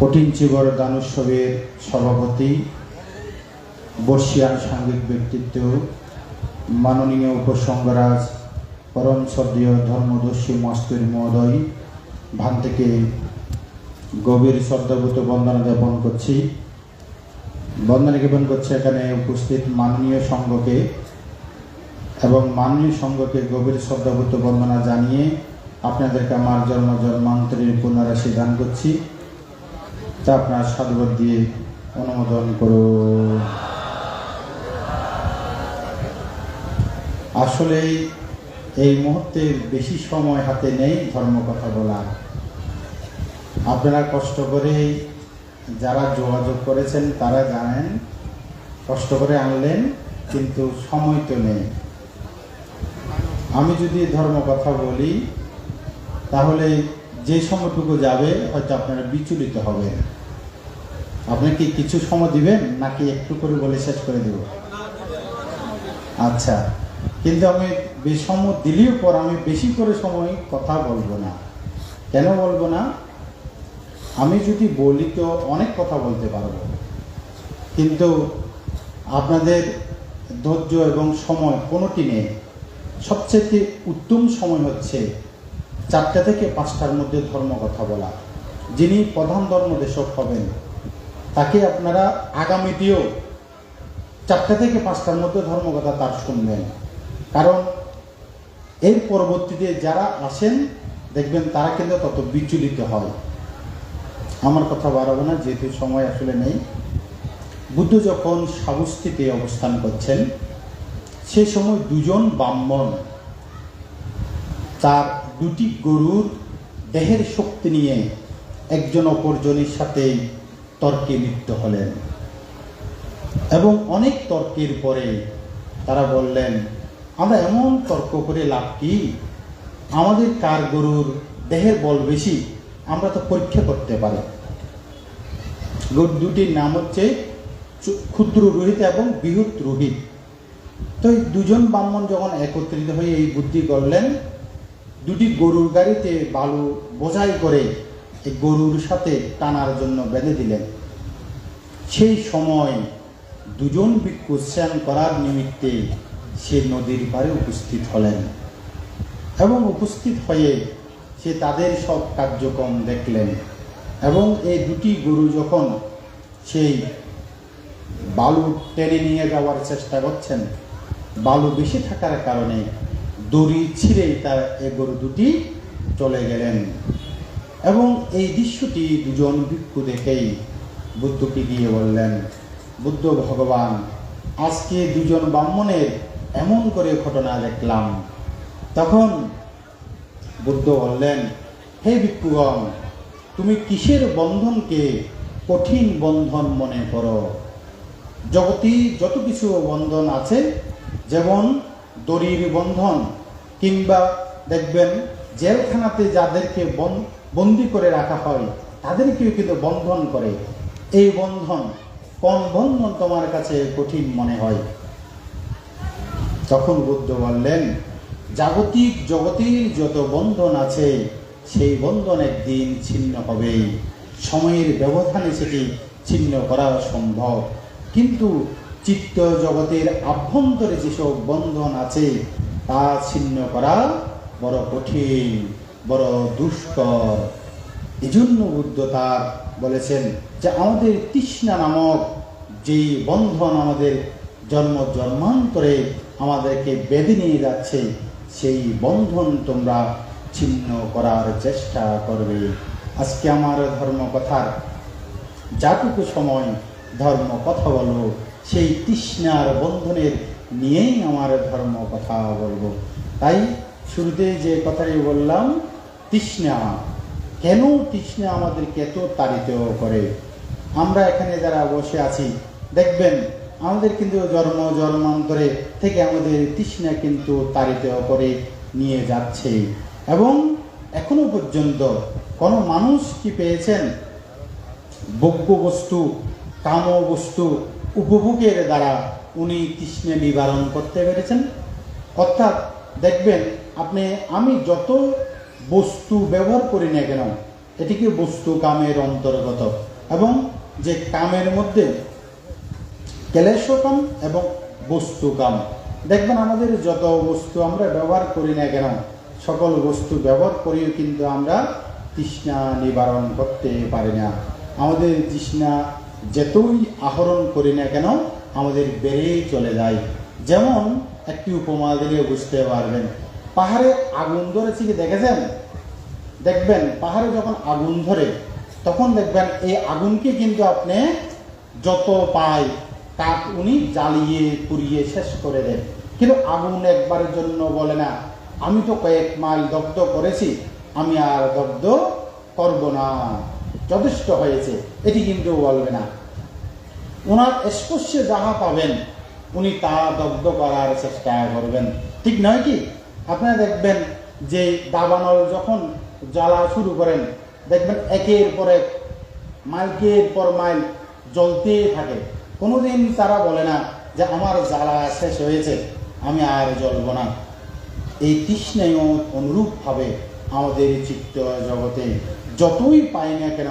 কঠিনচিগর দানোৎসবের সভাপতি, বর্ষিয়ান সাংঘিক ব্যক্তিত্ব, মাননীয় উপসংগরাজ পরম সদীয় ধর্মদর্শী মাস্তুর মহোদয়, ভান থেকে গভীর শ্রদ্ধাভূত বন্দনা জ্ঞাপন করছি। বন্দনা জ্ঞাপন করছে এখানে উপস্থিত মাননীয় সংঘকে এবং মাননীয় সংঘকে গভীর শ্রদ্ধাভূত বন্দনা জানিয়ে আপনাদেরকে আমার জন্ম জন্মান্তরের পুনরাশি দান করছি। তা আপনার সাধুবাদ দিয়ে অনুমোদন করো। আসলে এই মুহূর্তে বেশি সময় হাতে নেই ধর্ম কথা বলার আপনারা কষ্ট করে যারা যোগাযোগ করেছেন, তারা জানেন, কষ্ট করে আনলেন, কিন্তু সময় তো নেই। আমি যদি ধর্ম কথা বলি, তাহলে যে সময়টুকু যাবে, হয়তো আপনারা বিচলিত হবেন। আপনি কি কিছু সময় দিবেন? নাকি একটু করে বলে শেষ করে দেব? আচ্ছা কিন্তু আমি বেশি সময় দিলেও পর আমি বেশি করে সময় কথা বলব না। কেন বলব না? আমি যদি বলি তো অনেক কথা বলতে পারব। কিন্তু আপনাদের ধৈর্য এবং সময় কোনোটি নেই। সবচেয়ে উত্তম সময় হচ্ছে চারটা থেকে পাঁচটার মধ্যে ধর্ম কথা বলা, যিনি প্রধান ধর্ম দেশক হবেন। তাকে আপনারা আগামীতেও চারটা থেকে পাঁচটার মধ্যে ধর্মকথা তার শুনবেন। কারণ এর পরবর্তীতে যারা আসেন, দেখবেন তারা কিন্তু তত বিচলিত হয়। আমার কথা বাড়াবো না, যেহেতু সময় আসলে নেই। বুদ্ধ যখন সাবস্তিতে অবস্থান করছেন, সে সময় দুজন ব্রাহ্মণ, তার দুটি গরুর দেহের শক্তি নিয়ে একজন অপরজনের সাথে তর্কে লিপ্ত হলেন। এবং অনেক তর্কের পরে তারা বললেন, আমরা এমন তর্ক করে লাভ কি? আমাদের কার গরুর দেহের বল বেশি? আমরা তো পরীক্ষা করতে পারি। গরু দুটির নাম হচ্ছে ক্ষুদ্র রোহিত এবং বৃহৎ রোহিত। তো এই দুজন ব্রাহ্মণ যখন একত্রিত হয়ে এই বুদ্ধি করলেন, দুটি গরুর গাড়িতে বালু বোঝাই করে গরুর সাথে টানার জন্য বেঁধে দিলেন। সেই সময় দুজন ভিক্ষু স্নান করার নিমিত্তে সে নদীর পাড়ে উপস্থিত হলেন এবং উপস্থিত হয়ে সে তাদের সব কার্যক্রম দেখলেন এবং এই দুটি গরু যখন সেই বালু টেনে নিয়ে যাওয়ার চেষ্টা করছেন, বালু বেশি থাকার কারণে দড়ি ছিঁড়েই তার এ গরু দুটি চলে গেলেন। এবং এই দৃশ্যটি দুজন ভিক্ষু দেখেই বুদ্ধকে গিয়ে বললেন, বুদ্ধ ভগবান, আজকে দুজন ব্রাহ্মণের এমন করে ঘটনা দেখলাম। তখন বুদ্ধ বললেন, হে ভিক্ষুগণ, তুমি কিসের বন্ধনকে কঠিন বন্ধন মনে করো? জগতে যত কিছু বন্ধন আছে, যেমন দড়ির বন্ধন কিংবা দেখবেন জেলখানাতে যাদেরকে বন- বন্দি করে রাখা হয়, তাদেরকেও কিন্তু বন্ধন করে। এই বন্ধন কোন বন্ধন তোমার কাছে কঠিন মনে হয়? তখন বুদ্ধ বললেন, জাগতিক জগতের যত বন্ধন আছে, সেই বন্ধন একদিন ছিন্ন হবে। সময়ের ব্যবধানে সেটি ছিন্ন করা সম্ভব। কিন্তু চিত্ত জগতের আভ্যন্তরে যেসব বন্ধন আছে, তা ছিন্ন করা বড় কঠিন। বড় দুষ্কর। এজন্য বুদ্ধ তার বলেছেন যে আমাদের তৃষ্ণা নামক যেই বন্ধন আমাদের জন্ম জন্মান্তরে আমাদেরকে বেঁধে নিয়ে যাচ্ছে, সেই বন্ধন তোমরা ছিন্ন করার চেষ্টা করবে। আজকে আমার ধর্ম কথার যাটুকু সময় ধর্ম কথা বলব, সেই তৃষ্ণার বন্ধনের নিয়েই আমার ধর্ম কথা বলব। তাই শুরুতে যে কথাই বললাম তৃষ্ণা কেন তৃষ্ণা আমাদেরকে এত তাড়িত করে? আমরা এখানে যারা বসে আছি, দেখবেন আমাদের কিন্তু জন্ম, জন্মান্তরে থেকে আমাদের তৃষ্ণা কিন্তু তাড়িত করে নিয়ে যাচ্ছে। এবং এখনও পর্যন্ত কোনো মানুষ কি পেয়েছেন? ভোগ্য বস্তু, কাম বস্তু উপভোগের দ্বারা উনি তৃষ্ণা নিবারণ করতে পেরেছেন? অর্থাৎ দেখবেন আপনি, আমি যত বস্তু ব্যবহার করি না কেন? এটিকে বস্তু কামের অন্তর্গত? এবং যে কামের মধ্যে ক্লেশকাম এবং বস্তু কাম দেখবেন আমাদের যত বস্তু আমরা ব্যবহার করি না কেন, সকল বস্তু ব্যবহার করিও কিন্তু আমরা তৃষ্ণা নিবারণ করতে পারি না। আমাদের তৃষ্ণা যতই আহরণ করি না কেন, আমাদের বেড়েই চলে যায়। যেমন একটি উপমা দিলে বুঝতে পারবেন। পাহাড়ে আগুন ধরেছে কি দেখেছেন? দেখবেন, পাহাড়ে যখন আগুন ধরে, তখন দেখবেন এই আগুনকে কিন্তু আপনি যত পায় তা উনি জ্বালিয়ে, পুড়িয়ে শেষ করে দেন। কিন্তু আগুন একবারের জন্য বলে না, আমি তো কয়েক মাইল দগ্ধ করেছি, আমি আর দগ্ধ করব না। যথেষ্ট হয়েছে, এটি কিন্তু বলবে না। ওনার স্পর্শে যাহা পাবেন, উনি তা দগ্ধ করার চেষ্টা করবেন। ঠিক নয় কি? আপনারা দেখবেন যে দাবানল যখন জ্বালা শুরু করেন। দেখবেন একের পর এক মাইলকের পর মাইল জ্বলতে থাকে। কোনোদিন তারা বলে না যে, আমার জ্বালা শেষ হয়েছে, আমি আর জ্বলব না। এই তৃষ্ণায় অনুরূপভাবে আমাদের চিত্ত জগতে যতই পাই না কেন,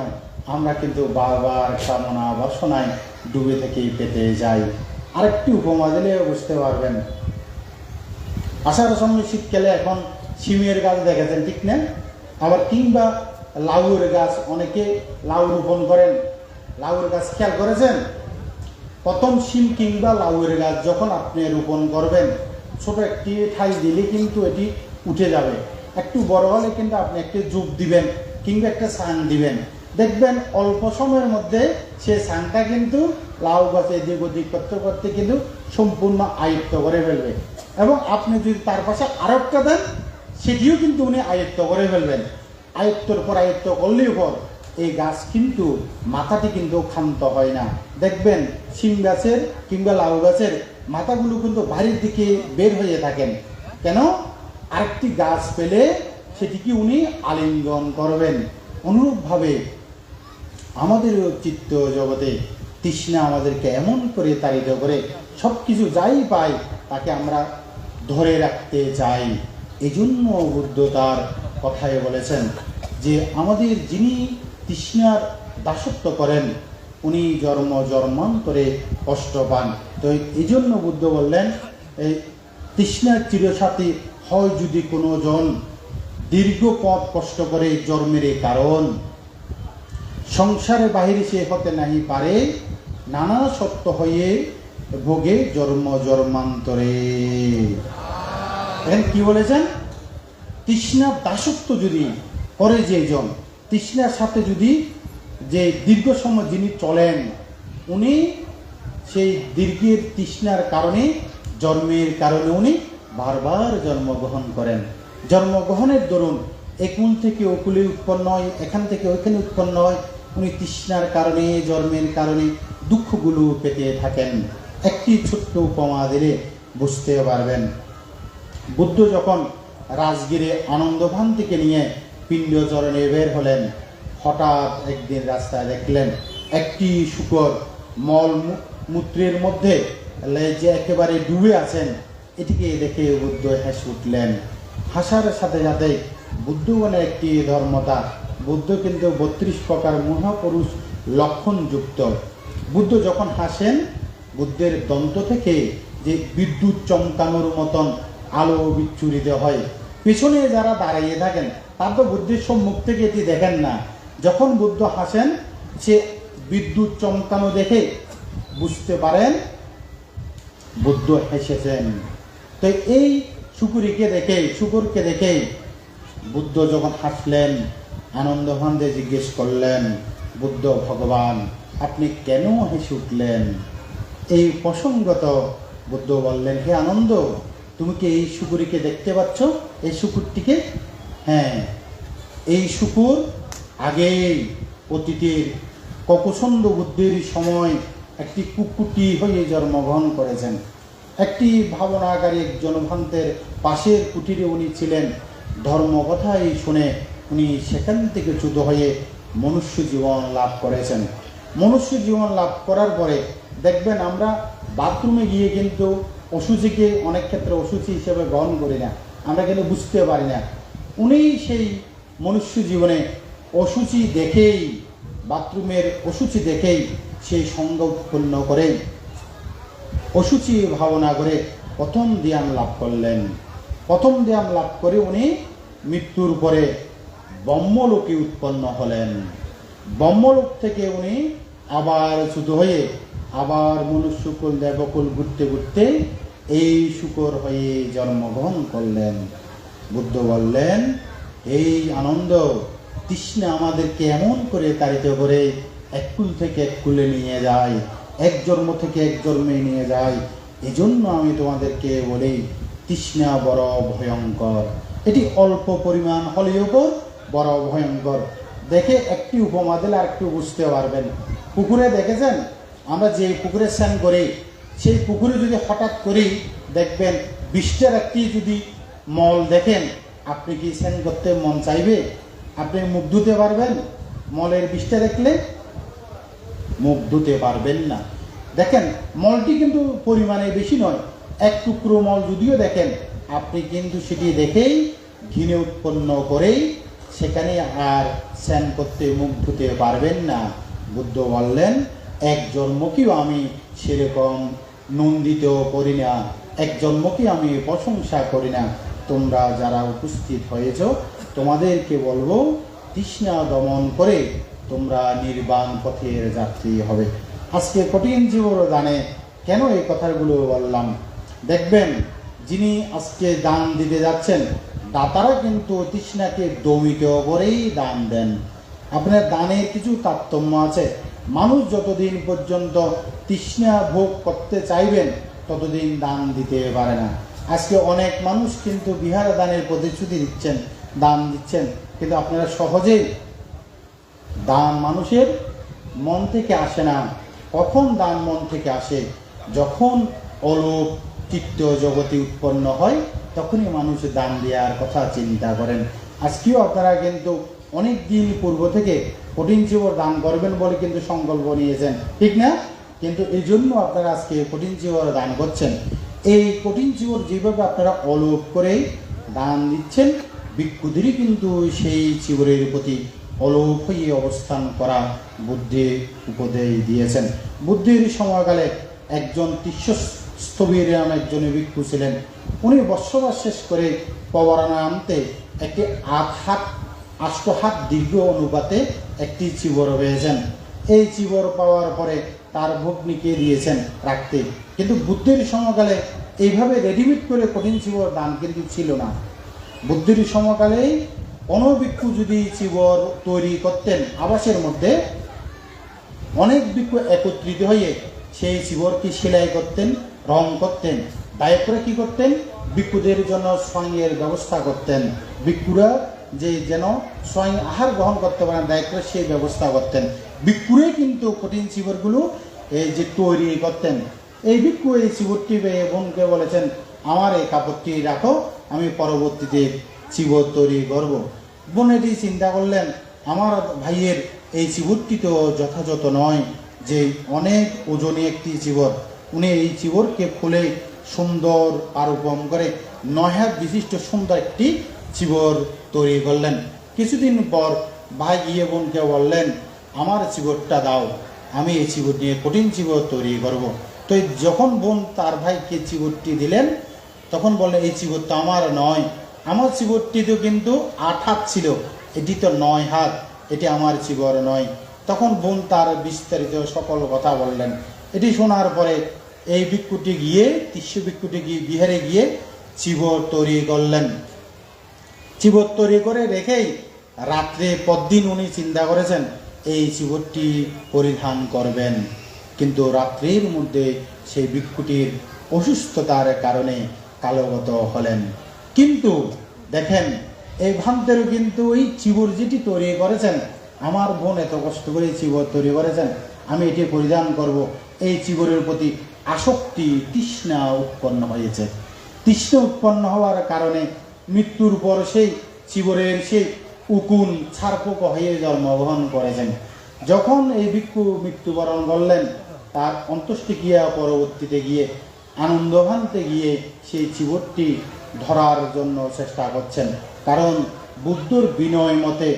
আমরা কিন্তু বারবার কামনা বাসনায় ডুবে থেকে পেতে যাই। আরেকটি উপমা দিলে বুঝতে পারবেন। আষাঢ় সময় শীতকালে এখন সিমের গাছ দেখেছেন, ঠিক না? আবার কিংবা লাউর গাছ, অনেকে লাউ রোপণ করেন। লাউর গাছ খেয়াল করেছেন? প্রথম শিম কিংবা লাউয়ের গাছ যখন আপনি রোপণ করবেন, ছোট একটি ঠাই দিলে কিন্তু এটি উঠে যাবে। একটু বড় হলে কিন্তু আপনি একটি জুপ দিবেন কিংবা একটা সান দিবেন। দেখবেন অল্প সময়ের মধ্যে সে সানটা কিন্তু লাউ গাছে এদিক ওদিক করতে করতে কিন্তু সম্পূর্ণ আয়ত্ত করে ফেলবে। এবং আপনি যদি তার পাশে আরও একটা দেন সেটিও কিন্তু উনি আয়ত্ত করে ফেলবেন। আয়ত্তর পর আয়ত্ত করলেই পর এই গাছ কিন্তু মাথাটি কিন্তু ক্ষান্ত হয় না। দেখবেন, শিম গাছের কিংবা লাউ গাছের মাথাগুলো কিন্তু বাড়ির দিকে বের হয়ে থাকেন। কেন? আরেকটি গাছ পেলে সেটিকে উনি আলিঙ্গন করবেন। অনুরূপভাবে আমাদের চিত্ত জগতে তৃষ্ণা আমাদেরকে এমন করে তাড়িত করে সব কিছু যাই পাই তাকে আমরা ধরে রাখতে চাই। এই জন্য বুদ্ধ তার কথায় বলেছেন যে আমাদের যিনি তৃষ্ণার দাসত্ব করেন, উনি জন্ম জন্মান্তরে কষ্ট পান তো এই জন্য বুদ্ধ বললেন, এই তৃষ্ণার চিরসাথী হয় যদি কোনো জন দীর্ঘ পথ কষ্ট করে জন্মের কারণ। সংসারে বাহিরে সে হতে নাহি পারে, নানা সত্য হয়ে ভোগে জন্ম জন্মান্তরে। এখন কি বলেছেন তৃষ্ণার দাসত্ব যদি করে যে জন, তৃষ্ণার সাথে যদি যে দীর্ঘ সময় যিনি চলেন, উনি সেই দীর্ঘের তৃষ্ণার কারণে, জন্মের কারণে উনি বারবার জন্মগ্রহণ করেন। জন্মগ্রহণের দরুন একুল থেকে ওকুলে উৎপন্ন হয়, এখান থেকে ওইখানে উৎপন্ন হয়, উনি তৃষ্ণার কারণে, জন্মের কারণে দুঃখগুলো পেতে থাকেন। একটি ছোট্ট উপমা দিলে বুঝতে পারবেন। বুদ্ধ যখন রাজগিরে আনন্দভান থেকে নিয়ে পিণ্ডচরণে বের হলেন, হঠাৎ একদিন রাস্তায় দেখলেন একটি শুকর মল মূত্রের মধ্যে যে একেবারে ডুবে আছেন, এটিকে দেখে বুদ্ধ হেসে উঠলেন। হাসার সাথে সাথে বুদ্ধ বুদ্ধগণের একটি ধর্মতা বুদ্ধ কিন্তু বত্রিশ প্রকার মহাপুরুষ লক্ষণযুক্ত বুদ্ধ যখন হাসেন, বুদ্ধের দন্ত থেকে যে বিদ্যুৎ চমকানোর মতন আলো বিচ্ছুরিত হয়। পিছনে যারা দাঁড়িয়ে থাকেন, তার তো বুদ্ধির সম্মুখ থেকে এটি দেখেন না। যখন বুদ্ধ হাসেন, সে বিদ্যুৎ চমকানো দেখে বুঝতে পারেন, বুদ্ধ হেসেছেন। তো এই শুকুরিকে দেখে, শুকুরকে দেখে বুদ্ধ যখন হাসলেন আনন্দভান্দে জিজ্ঞেস করলেন, বুদ্ধ ভগবান, আপনি কেন হেসে উঠলেন? এই প্রসঙ্গত বুদ্ধ বললেন, হে আনন্দ তুমি কি এই শুকুরিকে দেখতে পাচ্ছ? এই শুকুরটিকে? হ্যাঁ। এই শুকুর আগেই অতীতের ককুসন্দ বুদ্ধির সময় একটি কুকুটি হয়ে জন্মগ্রহণ করেছেন। একটি ভাবনাকারী এক জনভান্তের পাশের কুটিরে উনি ছিলেন। ধর্মকথাই শুনে উনি সেখান থেকে চ্যুত হয়ে মনুষ্য জীবন লাভ করেছেন। মনুষ্য জীবন লাভ করার পরে দেখবেন আমরা বাথরুমে গিয়ে কিন্তু অসুচিকে অনেক ক্ষেত্রে অসুচি হিসেবে গ্রহণ করি না। আমরা কিন্তু বুঝতে পারি না। উনি সেই মনুষ্য জীবনে অসুচি দেখেই, বাথরুমের অসুচি দেখেই সেই সঙ্গ উৎপন্ন করে অসুচি ভাবনা করে প্রথম ধ্যান লাভ করলেন। প্রথম ধ্যান লাভ করে উনি মৃত্যুর পরে ব্রহ্মলোকে উৎপন্ন হলেন। ব্রহ্মলোক থেকে উনি আবার শুধু হয়ে আবার মনুষ্যকুল দেবকুল ঘুরতে ঘুরতে এই শুকর হয়ে জন্মগ্রহণ করলেন। বুদ্ধ বললেন, এই আনন্দ, তৃষ্ণা আমাদেরকে এমন করে তাড়িত করে এক কুল থেকে এক কুলে নিয়ে যায়, এক জন্ম থেকে এক জন্মে নিয়ে যায়। এজন্য আমি তোমাদেরকে বলি, তৃষ্ণা বড় ভয়ঙ্কর। এটি অল্প পরিমাণ হলেও বড় ভয়ঙ্কর। দেখে একটি উপমা দিলে আর একটু বুঝতে পারবেন। পুকুরে দেখেছেন? আমরা যে পুকুরে স্নান করি, সেই পুকুরে যদি হঠাৎ করেই দেখবেন বৃষ্টির একটি যদি মল দেখেন, আপনি কি স্নান করতে মন চাইবে? আপনি মুখ ধুতে পারবেন? মলের বৃষ্টি দেখলে মুখ ধুতে পারবেন না। দেখেন, মলটি কিন্তু পরিমাণে বেশি নয়, এক টুকরো মল যদিও দেখেন, আপনি কিন্তু সেটি দেখেই ঘিনে উৎপন্ন করেই সেখানে আর স্নান করতে মুখ ধুতে পারবেন না। বুদ্ধ বললেন এক জন্ম জন্মকেও আমি সেরকম নন্দিত করি না, এক জন্মকে আমি প্রশংসা করি না। তোমরা যারা উপস্থিত হয়েছ, তোমাদেরকে বলব, তৃষ্ণা দমন করে তোমরা নির্বাণ পথের যাত্রী হবে। আজকে কঠিন জীবন দানে কেন এই কথাগুলো বললাম? দেখবেন, যিনি আজকে দান দিতে যাচ্ছেন, দাতারা কিন্তু তৃষ্ণাকে দমিত করেই দান দেন। আপনার দানের কিছু তারতম্য আছে? মানুষ যতদিন পর্যন্ত তৃষ্ণা ভোগ করতে চাইবেন, ততদিন দান দিতে পারে না। আজকে অনেক মানুষ কিন্তু বিহারে দানের প্রতিশ্রুতি দিচ্ছেন, দান দিচ্ছেন, কিন্তু আপনারা সহজেই দান মানুষের মন থেকে আসে না। কখন দান মন থেকে আসে? যখন অলোক চিত্ত জগতে উৎপন্ন হয়, তখনই মানুষ দান দেওয়ার কথা চিন্তা করেন। আজকেও আপনারা কিন্তু অনেক দিন পূর্ব থেকে কঠিন জীবর দান করবেন বলে কিন্তু সংকল্প নিয়েছেন। ঠিক না? কিন্তু এই জন্য আপনারা আজকে কঠিন জীবর দান করছেন। এই কঠিন জীবর যেভাবে আপনারা অলোক করে দান দিচ্ছেন, ভিক্ষুদেরই কিন্তু সেই চিবরের প্রতি অলোক হয়ে অবস্থান করা বুদ্ধি উপদেশ দিয়েছেন। বুদ্ধির সময়কালে একজন তীর্থস্থবির নামে একজন ভিক্ষু ছিলেন। উনি বর্ষবাস শেষ করে পবরানা আনতে একটি আট হাত, আষ্ট হাত দীর্ঘ অনুপাতে একটি চিবর পেয়েছেন। এই চিবর পাওয়ার পরে তার ভগ্নিকে দিয়েছেন রাখতে। কিন্তু বুদ্ধির সমকালে এইভাবে রেডিমেড করে কঠিন চিবর দান কিন্তু ছিল না। বুদ্ধির সমকালেই অনভিক্ষু যদি চিবর তৈরি করতেন আবাসের মধ্যে, অনেক ভিক্ষু একত্রিত হয়ে সেই চিবরকে সেলাই করতেন, রং করতেন দায়ক করে কি করতেন, ভিক্ষুদের জন্য স্বয়ংয়ের ব্যবস্থা করতেন। ভিক্ষুরা যে যেন স্বয়ং আহার গ্রহণ করতে পারেন করে সেই ব্যবস্থা করতেন। ভিক্ষুরে কিন্তু কঠিন চিবরগুলো এই যে তৈরি করতেন। এই ভিক্ষু এই চিবরটি পেয়ে বোনকে বলেছেন, আমার এই কাপড়টি রাখো, আমি পরবর্তীতে চিবর তৈরি করব। বোন এটি চিন্তা করলেন, আমার ভাইয়ের এই চিবরটি তো যথাযথ নয় যে অনেক ওজনী একটি চিবর উনি এই চিবরকে খুলে সুন্দর পারুপম করে নয় বিশিষ্ট সুন্দর একটি চিবর তৈরি করলেন। কিছুদিন পর ভাই গিয়ে বোনকে বললেন, আমার চিবরটা দাও, আমি এই চিবর নিয়ে কঠিন চিবর তৈরি করব। তো যখন বোন তার ভাইকে চিবরটি দিলেন, তখন বললেন এই চিবর তো আমার নয়, আমার চিবরটি তো কিন্তু আট হাত ছিল, এটি তো নয় হাত, এটি আমার চিবর নয়। তখন বোন তার বিস্তারিত সকল কথা বললেন। এটি শোনার পরে এই ভিক্ষুটি গিয়ে, তিস্য ভিক্ষুটি গিয়ে বিহারে গিয়ে চিবর তৈরি করলেন। চিবর তৈরি করে রেখেই রাত্রে পরদিন উনি চিন্তা করেছেন, এই চিবরটি পরিধান করবেন। কিন্তু রাত্রির মধ্যে সেই ভিক্ষুটির অসুস্থতার কারণে কালগত হলেন। কিন্তু দেখেন, এই ভান্তেরও কিন্তু ওই চিবর যেটি তৈরি করেছেন, আমার বোন এত কষ্ট করে চিবর তৈরি করেছেন, আমি এটি পরিধান করব। এই চিবরের প্রতি আসক্তি, তৃষ্ণা উৎপন্ন হয়েছে। তৃষ্ণা উৎপন্ন হওয়ার কারণে মৃত্যুর পর সেই চিবরের সেই উকুন ছারপোক হয়ে জন্মগ্রহণ করেছেন। যখন এই ভিক্ষু মৃত্যুবরণ করলেন, তার অন্ত্যেষ্টিক্রিয়া পরবর্তীতে গিয়ে আনন্দভান্তে গিয়ে সেই চিবরটি ধরার জন্য চেষ্টা করছেন। কারণ বুদ্ধর বিনয় মতে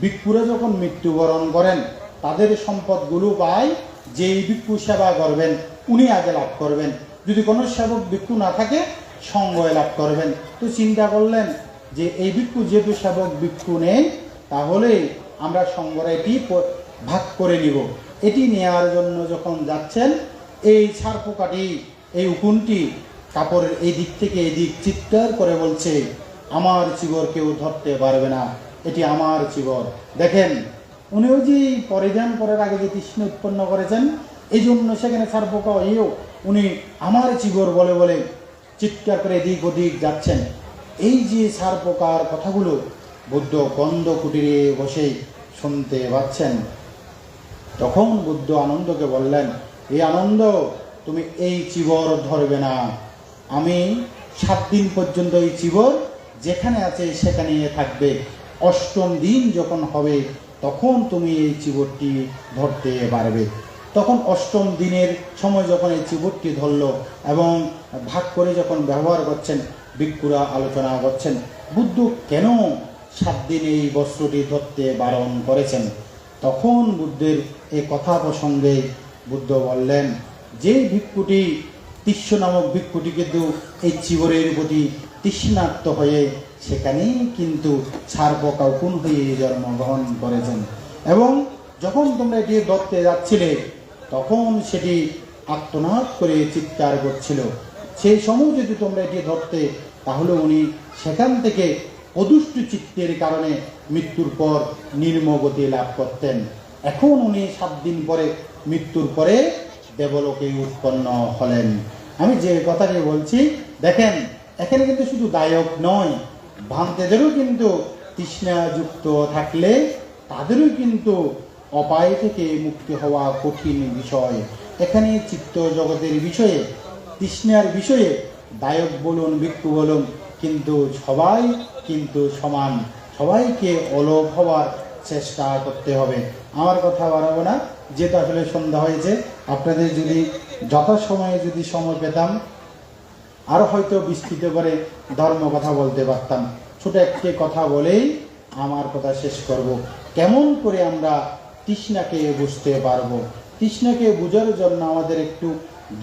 ভিক্ষুরা যখন মৃত্যুবরণ করেন, তাদের সম্পদগুলো পায়, যেই ভিক্ষু সেবা করবেন, উনি আগে লাভ করবেন। যদি কোনো সেবক ভিক্ষু না থাকে সঙ্গয় লাভ করবেন। তো চিন্তা করলেন যে, এই ভিক্ষু যেহেতু সেবক ভিক্ষু নেই তাহলে আমরা প- ভাগ করে নিব। এটি নেওয়ার জন্য যখন যাচ্ছেন, এই ছাড় পোকাটি এই উকুনটি কাপড়ের এই দিক থেকে এই দিক চিৎকার করে বলছে, আমার চিবর কেউ ধরতে পারবে না, এটি আমার চিবর দেখেন, উনিও যে পরিধান করার আগে যে তৃষ্ণ উৎপন্ন করেছেন এই জন্য সেখানে ছাড় পোকা হয়েও উনি আমার চিবর বলে বলে চিৎকার করে এদিক ওদিক যাচ্ছেন। এই যে সার পোকার কথাগুলো, বুদ্ধ গন্ধ কুটিরে বসে শুনতে পাচ্ছেন। তখন বুদ্ধ আনন্দকে বললেন এই আনন্দ, তুমি এই চিবর ধরবে না। আমি সাত দিন পর্যন্ত এই চিবর যেখানে আছে সেখানে থাকবে। অষ্টম দিন যখন হবে, তখন তুমি এই চিবরটি ধরতে পারবে। তখন অষ্টম দিনের সময় যখন এই চিবরটি ধরলো এবং ভাগ করে যখন ব্যবহার করছেন, ভিক্ষুরা আলোচনা করছেন, বুদ্ধ কেন সাত দিন এই বস্ত্রটি ধরতে বারণ করেছেন? তখন বুদ্ধের এই কথা প্রসঙ্গে বুদ্ধ বললেন, যে ভিক্ষুটি তিস্য নামক ভিক্ষুটি কিন্তু এই চিবরের প্রতি তৃষ্ণার্ত হয়ে সেখানেই কিন্তু ছাড় পোকা উকুন হয়ে জন্মগ্রহণ করেছেন। এবং যখন তোমরা এটি ধরতে যাচ্ছিলে তখন সেটি আত্মনাদ করে চিৎকার করছিল। সেই সময় যদি তোমরা এটি ধরতে, তাহলে উনি সেখান থেকে অদুষ্ট চিত্তের কারণে মৃত্যুর পর নির্মগতি লাভ করতেন। এখন উনি সাত দিন পরে মৃত্যুর পরে দেবলোকে উৎপন্ন হলেন। আমি যে কথাটি বলছি, দেখেন, এখানে কিন্তু শুধু দায়ক নয় ভান্তেদেরও কিন্তু তৃষ্ণাযুক্ত থাকলে তাদেরও কিন্তু অপায় থেকে মুক্তি হওয়া কঠিন বিষয়। এখানে চিত্ত জগতের বিষয়ে, তৃষ্ণার বিষয়ে দায়ক বলুন ভিক্ষু বলুন, কিন্তু সবাই কিন্তু সমান। সবাইকে অলোভ হওয়ার চেষ্টা করতে হবে। আমার কথা বাড়াবো না, যেহেতু আসলে সন্ধ্যা হয়েছে। আপনাদের যদি যথাসময়ে যদি সময় পেতাম আরও হয়তো বিস্তৃত করে ধর্ম কথা বলতে পারতাম। ছোট একটি কথা বলেই আমার কথা শেষ করব। কেমন করে আমরা তৃষ্ণাকে বুঝতে পারব। তৃষ্ণাকে বোঝার জন্য আমাদের একটু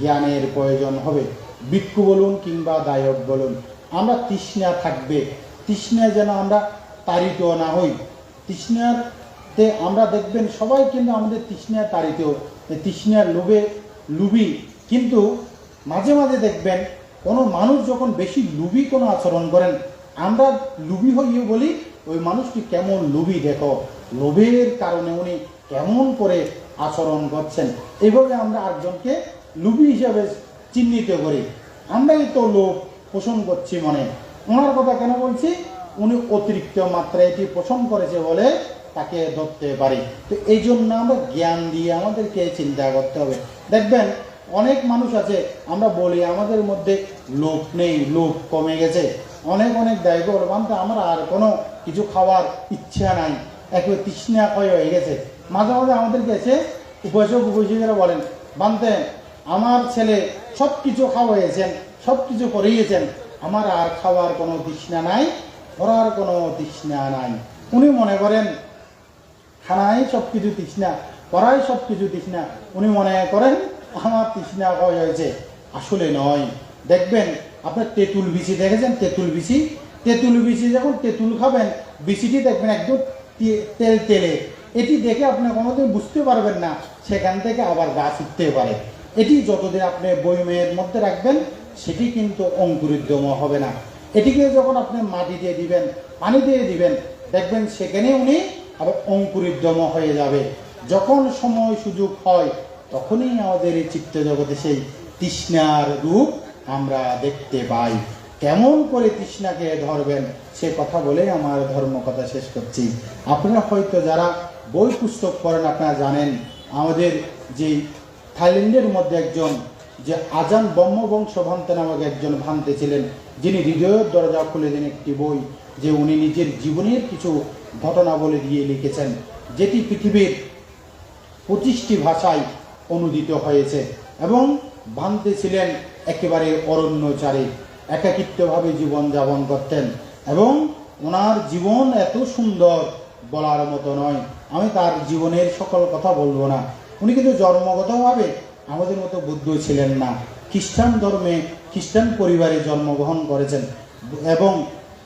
জ্ঞানের প্রয়োজন হবে। ভিক্ষু বলুন কিংবা দায়ক বলুন, আমরা তৃষ্ণা থাকবে। তৃষ্ণায় যেন আমরা তাড়িত না হই। তৃষ্ণাতে আমরা দেখবেন সবাই কিন্তু আমাদের তৃষ্ণার তাড়িত। তৃষ্ণার লোভে লুবি। কিন্তু মাঝে মাঝে দেখবেন কোনো মানুষ যখন বেশি লুবি কোনো আচরণ করেন, আমরা লুবি হইয়ে বলি, ওই মানুষটি কেমন লুবি দেখো। লোভের কারণে উনি কেমন করে আচরণ করছেন? এইভাবে আমরা আরেকজনকে লুবি হিসাবে চিহ্নিত করি। আমরাই তো লোভ পোষণ করছি মনে। ওনার কথা কেন বলছি? উনি অতিরিক্ত মাত্রায় এটি পোষণ করেছে বলে তাকে ধরতে পারি। তো এই জন্য আমরা জ্ঞান দিয়ে আমাদেরকে চিন্তা করতে হবে। দেখবেন, অনেক মানুষ আছে, আমরা বলি আমাদের মধ্যে লোভ নেই, লোভ কমে গেছে। অনেক অনেক দায়ী বলে বানতে আমার আর কোনো কিছু খাওয়ার ইচ্ছা নাই। একবার তৃষ্ণা ক্ষয় হয়ে গেছে। মাঝে মাঝে আমাদেরকে এসে উপাসক উপাসিকেরা বলেন বানতে আমার ছেলে সব কিছু খাওয়াইয়েছেন সব কিছু করিয়েছেন, আমার আর খাওয়ার কোনো তৃষ্ণা নাই পড়ার কোনো তৃষ্ণা নাই। উনি মনে করেন, খানাই সব কিছু তৃষ্ণা পড়াই সব কিছু তৃষ্ণা। উনি মনে করেন, আমার তৃষ্ণা হয়ে হয়েছে আসলে নয়। দেখবেন, আপনার তেঁতুল বিচি দেখেছেন? তেঁতুল বিচি? তেঁতুল বিচি যখন তেঁতুল খাবেন, বিচিটি দেখবেন একদম তেল তেলে এটি দেখে আপনি কোনোদিন বুঝতে পারবেন না, সেখান থেকে আবার গাছ উঠতে পারে। এটি যতদিন আপনি বইমের মধ্যে রাখবেন, সেটি কিন্তু অঙ্কুরিদ্যম হবে না। এটিকে যখন আপনি মাটি দিয়ে দিবেন, পানি দিয়ে দিবেন, দেখবেন সেখানে উনি আবার অঙ্কুরিদ্যম হয়ে যাবে। যখন সময় সুযোগ হয়, তখনই আমাদের এই চিত্ত জগতে সেই তৃষ্ণার রূপ আমরা দেখতে পাই। কেমন করে তৃষ্ণাকে ধরবেন, সে কথা বলে আমার ধর্ম কথা শেষ করছি। আপনারা হয়তো যারা বই পুস্তক পড়েন, আপনারা জানেন, আমাদের যে থাইল্যান্ডের মধ্যে একজন যে আজান ব্রহ্মবংশ ভান্তে নামক একজন ভান্তে ছিলেন, যিনি হৃদয়ের দরজা খুলে দেন একটি বই যে উনি নিজের জীবনের কিছু ঘটনা বলে দিয়ে লিখেছেন, যেটি পৃথিবীর পঁচিশটি ভাষায় অনুদিত হয়েছে এবং ভান্তে ছিলেন একেবারে অরণ্যচারী, একাকিত্বভাবে জীবন যাপন করতেন এবং ওনার জীবন এত সুন্দর বলার মতো নয়। আমি তার জীবনের সকল কথা বলব না। উনি কিন্তু জন্মগতভাবে আমাদের মতো বুদ্ধ ছিলেন না। খ্রিস্টান ধর্মে খ্রিস্টান পরিবারে জন্মগ্রহণ করেছেন এবং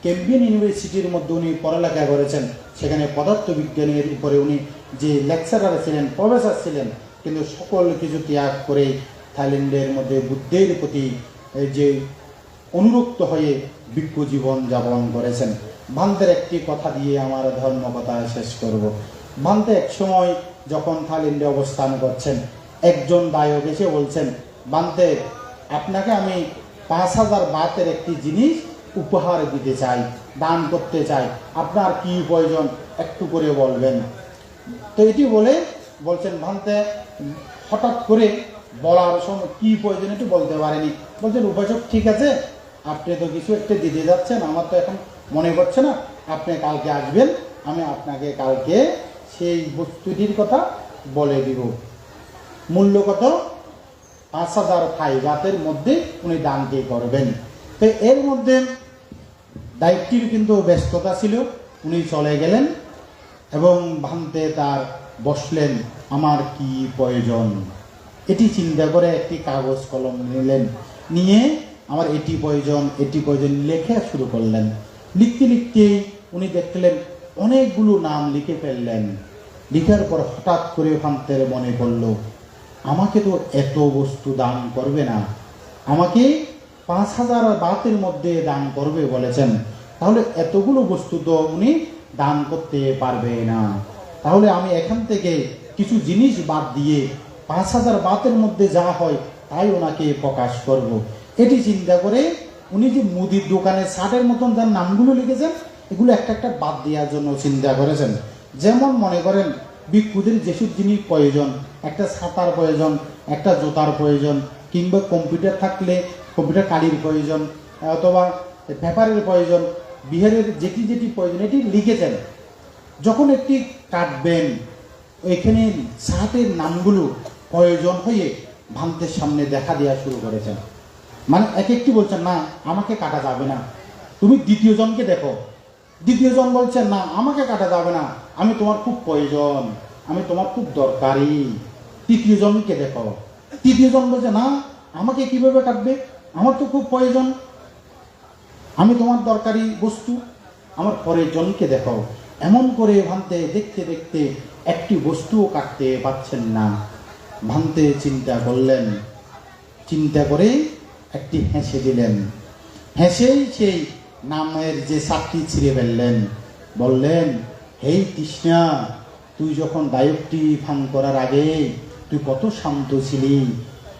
কেমব্রিয়ান ইউনিভার্সিটির মধ্যে উনি পড়ালেখা করেছেন। সেখানে পদার্থবিজ্ঞানের উপরে উনি যে লেকচারার ছিলেন, প্রফেসর ছিলেন, কিন্তু সকল কিছু ত্যাগ করে থাইল্যান্ডের মধ্যে বুদ্ধের প্রতি যে অনুরক্ত হয়ে বিজ্ঞ জীবন যাপন করেছেন। ভান্তের একটি কথা দিয়ে আমার ধর্ম কথা শেষ করব। ভান্তে এক সময় যখন থাইল্যান্ডে অবস্থান করছেন, একজন দায়ক এসে বলছেন বান্তে আপনাকে আমি পাঁচ হাজার বাতের একটি জিনিস উপহার দিতে চাই, দান করতে চাই। আপনার কি প্রয়োজন একটু করে বলবেন? তো এটি বলে বলছেন ভান্তে হঠাৎ করে বলার সময় কি প্রয়োজন একটু বলতে পারেনি? বলছেন উপাসক ঠিক আছে, আপনি তো কিছু একটা দিতে যাচ্ছেন, আমার তো এখন মনে করছে না, আপনি কালকে আসবেন, আমি আপনাকে কালকে সেই বস্তুটির কথা বলে দিব। মূল্য কত? পাঁচ হাজার থাই বাতের মধ্যে উনি দানটি করবেন। তো এর মধ্যে দায়িত্বের কিন্তু ব্যস্ততা ছিল, উনি চলে গেলেন এবং ভান্তে তার বসলেন, আমার কি প্রয়োজন? এটি চিন্তা করে একটি কাগজ কলম নিলেন, নিয়ে আমার এটি প্রয়োজন এটি প্রয়োজন লেখা শুরু করলেন। লিখতে লিখতে উনি দেখলেন, অনেকগুলো নাম লিখে ফেললেন। লিখার পর হঠাৎ করে ভান্তের মনে পড়ল, আমাকে তো এত বস্তু দান করবে না। আমাকে পাঁচ হাজার বাতের মধ্যে দান করবে বলেছেন। তাহলে এতগুলো বস্তু তো উনি দান করতে পারবে না। তাহলে আমি এখান থেকে কিছু জিনিস বাদ দিয়ে পাঁচ হাজার বাতের মধ্যে যা হয় তাই ওনাকে প্রকাশ করব। এটি চিন্তা করে উনি যে মুদির দোকানে শার্টের মতন যার নামগুলো লিখেছেন, এগুলো একটা একটা বাদ দেওয়ার জন্য চিন্তা করেছেন। যেমন মনে করেন, ভিক্ষুদের যেসব জিনিস প্রয়োজন, একটা ছাতার প্রয়োজন, একটা জুতার প্রয়োজন, কিংবা কম্পিউটার থাকলে কম্পিউটার কালির প্রয়োজন, অথবা পেপারের প্রয়োজন, বিহারের যেটি যেটি প্রয়োজন, এটি লিখেছেন। যখন একটি কাটবেন, এখানে শার্টের নামগুলো প্রয়োজন হয়ে ভান্তের সামনে দেখা দেওয়া শুরু করেছেন। মানে এক একটি বলছেন, না, আমাকে কাটা যাবে না। তুমি দ্বিতীয় জনকে দেখো। দ্বিতীয় জন বলছেন না, আমাকে কাটা যাবে না। আমি তোমার খুব প্রয়োজন। আমি তোমার খুব দরকারি। তৃতীয় জনকে দেখো। তৃতীয় জন বলছে, না, আমাকে কীভাবে কাটবে? আমার তো খুব প্রয়োজন। আমি তোমার দরকারি বস্তু। আমার পরের জনকে দেখো। এমন করে ভান্তে, দেখতে দেখতে একটি বস্তুও কাটতে পারছেন না। ভান্তে চিন্তা করলেন। চিন্তা করে একটি হেসে দিলেন। হেসেই সেই নামের যে সাপটি ছিঁড়ে ফেললেন। বললেন হেই তৃষ্ণা, তুই যখন দায়কটি ফান করার আগে তুই কত শান্ত ছিলি।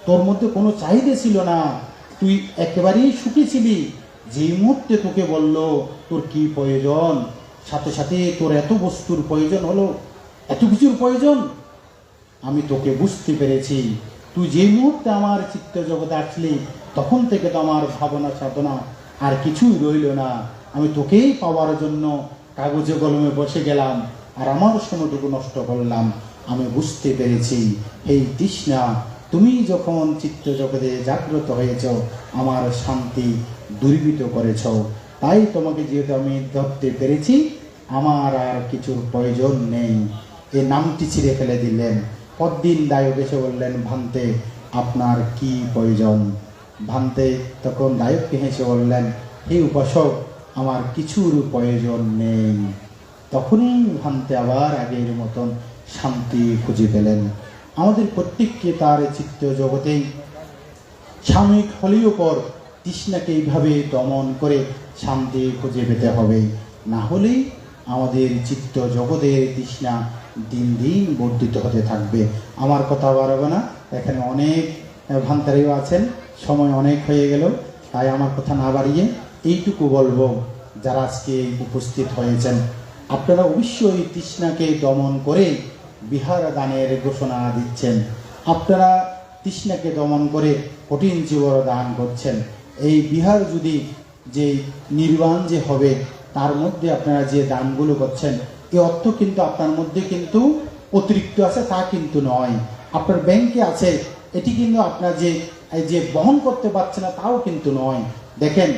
তোর মধ্যে কোনো চাহিদা ছিল না। তুই একেবারেই সুখী ছিলি। যেই মুহূর্তে তোকে বলল, তোর কি প্রয়োজন? সাথে সাথে তোর এত বস্তুর প্রয়োজন হলো, এত কিছুর প্রয়োজন? আমি তোকে বুঝতে পেরেছি। তুই যে মুহূর্তে আমার চিত্ত জগতে আসলি, তখন থেকে তো আমার ভাবনা সাধনা আর কিছুই রইল না। আমি তোকেই পাওয়ার জন্য কাগজে কলমে বসে গেলাম আর আমার সময়টুকু নষ্ট করলাম। আমি বুঝতে পেরেছি এই তৃষ্ণা, তুমি যখন চিত্ত জগতে জাগ্রত হয়েছ, আমার শান্তি দুর্বিত করেছ। তাই তোমাকে যেহেতু আমি ধরতে পেরেছি, আমার আর কিছুর প্রয়োজন নেই। এই নামটি ছিঁড়ে ফেলে দিলেন। পরদিন দায়ক এসে বললেন, ভান্তে, আপনার কি প্রয়োজন? ভান্তে তখন দায়ককে হেসে বললেন, হে উপাসক, আমার কিছুর প্রয়োজন নেই। তখনই ভান্তে আবার আগের মতন শান্তি খুঁজে পেলেন। আমাদের প্রত্যেককে তার চিত্ত জগতেই সাময়িক হলেও পর তৃষ্ণাকে এইভাবে দমন করে শান্তি খুঁজে পেতে হবে। না হলেই আমাদের চিত্ত জগতের তৃষ্ণা দিন দিন বর্ধিত হতে থাকবে। আমার কথা বাড়াবে না। এখানে অনেক ভান্তারিও আছেন। সময় অনেক হয়ে গেল। তাই আমার কথা না বাড়িয়ে এইটুকু বলব, যারা আজকে উপস্থিত হয়েছেন। আপনারা অবশ্যই তৃষ্ণাকে দমন করে বিহার দানের ঘোষণা দিচ্ছেন। আপনারা তৃষ্ণাকে দমন করে কঠিন জীবন দান করছেন। এই বিহার যদি যে নির্বাণ যে হবে, তার মধ্যে আপনারা যে দানগুলো করছেন এই অর্থ কিন্তু আপনার মধ্যে কিন্তু অতিরিক্ত আছে, তা কিন্তু নয়। আপনার ব্যাংকে আছে, এটি কিন্তু আপনার যে যে বহন করতে পারছে না, তাও কিন্তু নয়। দেখেন,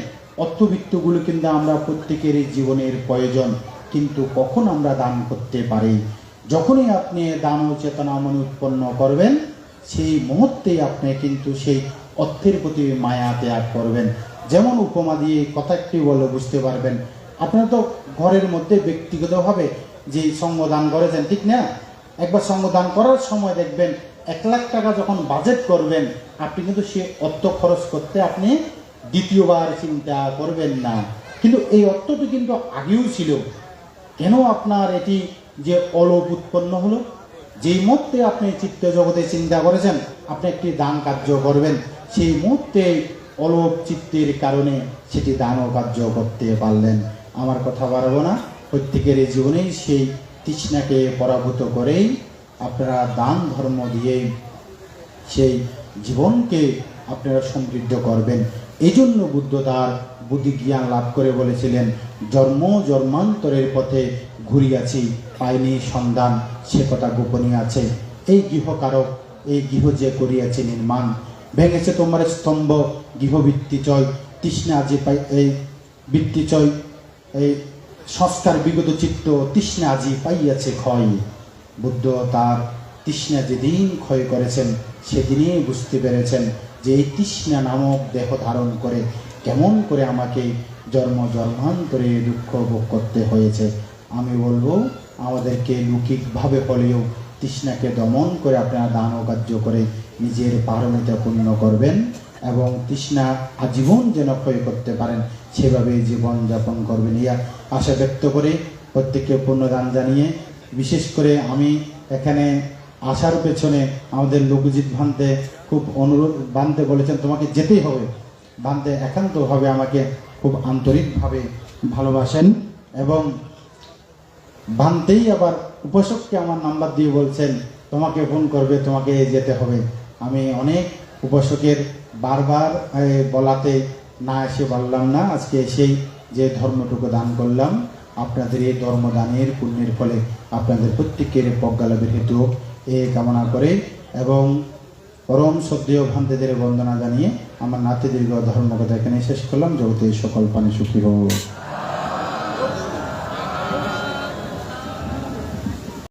অর্থবিত্তগুলো কিন্তু আমরা প্রত্যেকেরই জীবনের প্রয়োজন, কিন্তু কখন আমরা দান করতে পারি? যখনই আপনি দান ও চেতনা মনে উৎপন্ন করবেন, সেই মুহূর্তেই আপনি কিন্তু সেই অর্থের প্রতি মায়া ত্যাগ করবেন। যেমন উপমা দিয়ে কথা একটি বলে বুঝতে পারবেন আপনার তো ঘরের মধ্যে ব্যক্তিগতভাবে যে সঙ্গদান করেছেন, ঠিক না? একবার সঙ্গদান করার সময় দেখবেন এক লাখ টাকা যখন বাজেট করবেন, আপনি কিন্তু সে অর্থ খরচ করতে আপনি দ্বিতীয়বার চিন্তা করবেন না। কিন্তু এই অর্থটি কিন্তু আগেও ছিল। কেন আপনার এটি যে অলোপ উৎপন্ন হলো? যেই মুহূর্তে আপনি চিত্ত জগতে চিন্তা করেছেন, আপনি একটি দান কার্য করবেন, সেই মুহূর্তে অলোপ চিত্তের কারণে সেটি দানও কার্য করতে পারলেন। আমার কথা বাড়াবো না। প্রত্যেকের এই জীবনেই সেই তৃষ্ণাকে পরাভূত করেই আপনারা দান ধর্ম দিয়ে সেই জীবনকে আপনারা সমৃদ্ধ করবেন। এই জন্য বুদ্ধ তার বুদ্ধি জ্ঞান লাভ করে বলেছিলেন, জন্ম জন্মান্তরের পথে ঘুরিয়াছি, পাইনি সন্ধান, সে কথা গোপনীয় আছে। এই গৃহকারক, এই গৃহ যে করিয়াছে নির্মাণ, ভেঙেছে তোমার স্তম্ভ, গৃহবৃত্তি চয় তৃষ্ণা যে পাই, এই বৃত্তি চয় এই সংস্কার বিগত চিত্ত তৃষ্ণা আজি পাইয়াছে ক্ষয়। বুদ্ধ তার তৃষ্ণা যেদিন ক্ষয় করেছেন, সেদিনই বুঝতে পেরেছেন যে এই তৃষ্ণা নামক দেহ ধারণ করে কেমন করে আমাকে জন্ম জন্মান্তরে দুঃখ ভোগ করতে হয়েছে। আমি বলব, আমাদেরকে লৌকিকভাবে হলেও তৃষ্ণাকে দমন করে আপনারা দান কার্য করে নিজের পারমিতা পূর্ণ করবেন। এবং তৃষ্ণা আজীবন যেন ক্ষয় করতে পারেন সেভাবে জীবন যাপন করবেন। ইয়া আশা ব্যক্ত করে প্রত্যেককে পূর্ণদান জানিয়ে, বিশেষ করে আমি এখানে আসার পেছনে আমাদের লোকজিৎ ভান্তে খুব অনুরোধ বানতে বলেছেন, তোমাকে যেতেই হবে। বানতে একান্তভাবে আমাকে খুব আন্তরিকভাবে ভালোবাসেন এবং বানতেই আবার উপাসককে আমার নাম্বার দিয়ে বলছেন, তোমাকে ফোন করবে, তোমাকে যেতে হবে। আমি অনেক উপাসকের বারবার বলাতে না এসে পারলাম না, আজকে এসেই যে ধর্মটুকু দান করলাম, আপনাদের এই ধর্মদানের পুণ্যের ফলে আপনাদের প্রত্যেকের প্রজ্ঞালাভের হেতু এ কামনা করে এবং পরম শ্রদ্ধেয় ভান্তেদের বন্দনা জানিয়ে আমার নাতি দীর্ঘ ধর্মকথা এখানে শেষ করলাম। জগতে সকল পানি সুখী হোক